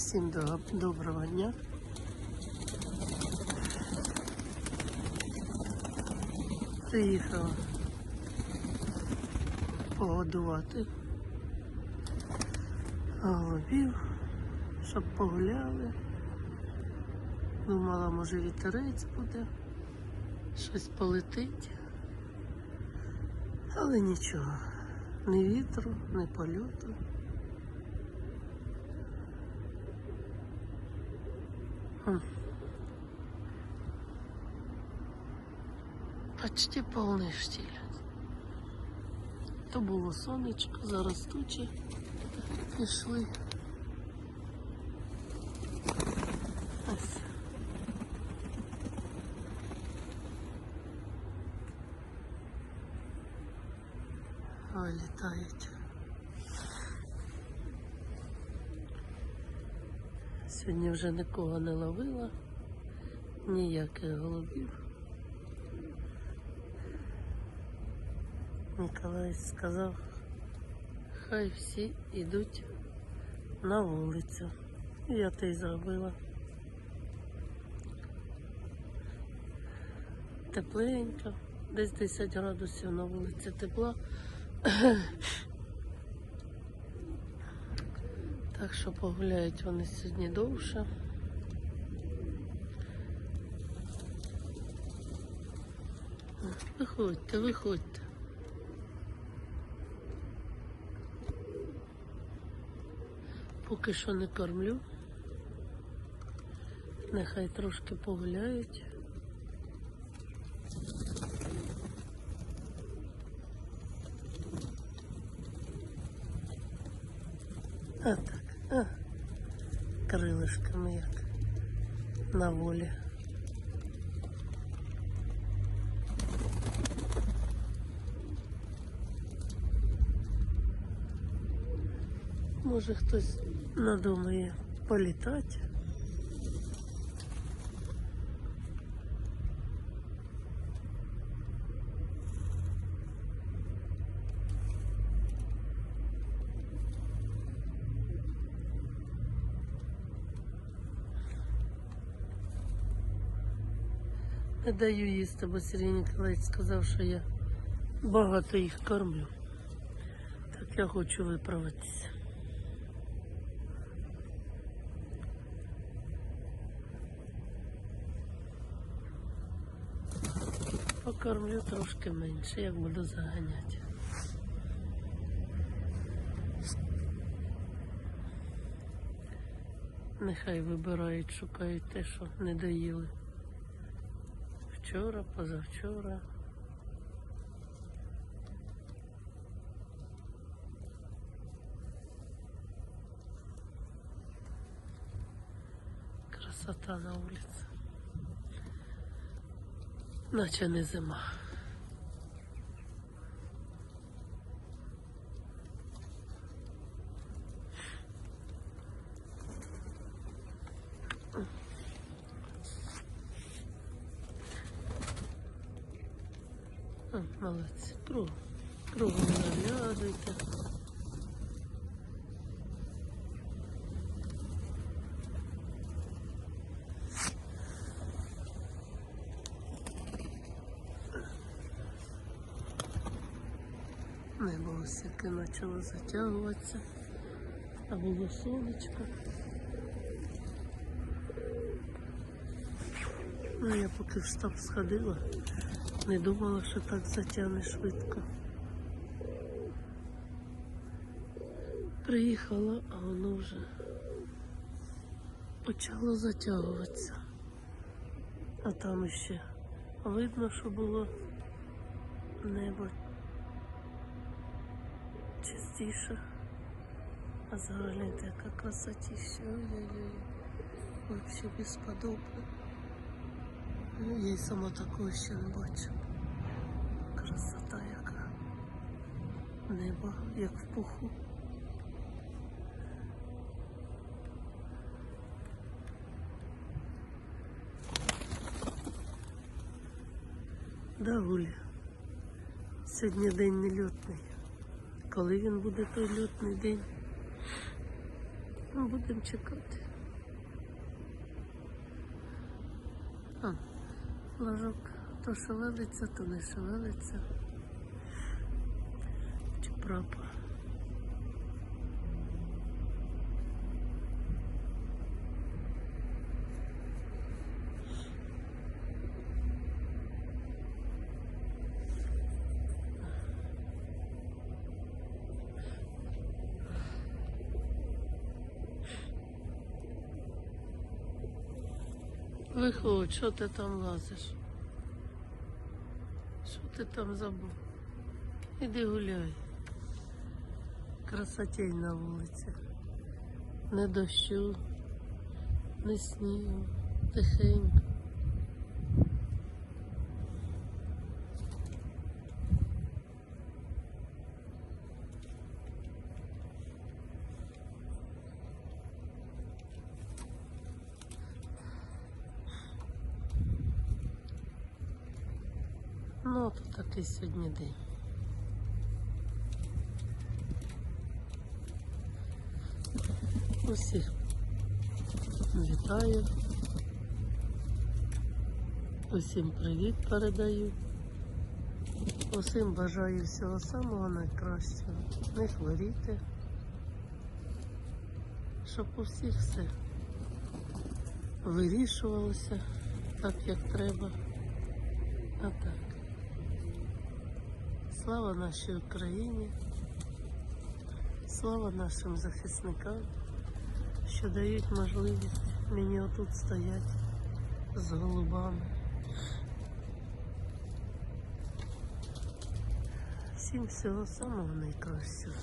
Всім до- доброго дня. Приїхала погодувати голубів, щоб погуляли. Думала, може вітерець буде, щось полетить. Але нічого, ні вітру, ні польоту. Почти повний штіль. То було сонечко, зараз тучі пішли. Ось. Ой, літають. Сьогодні вже нікого не ловила, ніяких голубів. Ніколай сказав, хай всі йдуть на вулицю. Я те й зробила. Тепленько, десь 10 градусів на вулиці тепла. Так що погуляють вони сьогодні довше. Виходьте, виходьте. Поки що не кормлю. Нехай трошки погуляють. А так, а. Крилишками як на волі. Може хтось надумає політати. Не даю їсти, бо Сергій Ніколаївич сказав, що я багато їх кормлю. Так я хочу виправитися. Покормлю трошки менше, як буду заганяти. Нехай вибирають, шукають те, що не доїли. Вчора, позавчора. Красота на вулиці. Наче не зима. А, молодці. Кругом. Кругом. Небо ось яке почало затягуватися. А було сонечко. Ну, я поки в штаб сходила, не думала, що так затягне швидко. Приїхала, а воно вже почало затягуватися. А там ще видно, що було небо чистіше. А загляньте, яка красотища. Ой-ой-ой. Вообще безподобно. Ну, я й сама такого ще не бачу. Красота яка. Небо, як в пуху. Да, Гуля, Сьогодні день нельотний. Коли він буде той лютний день, ну, будемо чекати. А. Флажок то шевелиться, то не шевелиться. Чи прапор. Виходь, що ти там лазиш? Що ти там забув? Іди гуляй. Красотень на вулиці. Не дощу, не снігу, тихенько. Ну, то такий сьогодні день. Усіх вітаю. Усім привіт передаю. Усім бажаю всього самого найкращого. Не хворіти. Щоб у всіх все вирішувалося так, як треба. А так. Слава нашій Україні, слава нашим захисникам, що дають можливість мені отут стояти з голубами. Всім всього самого найкращого.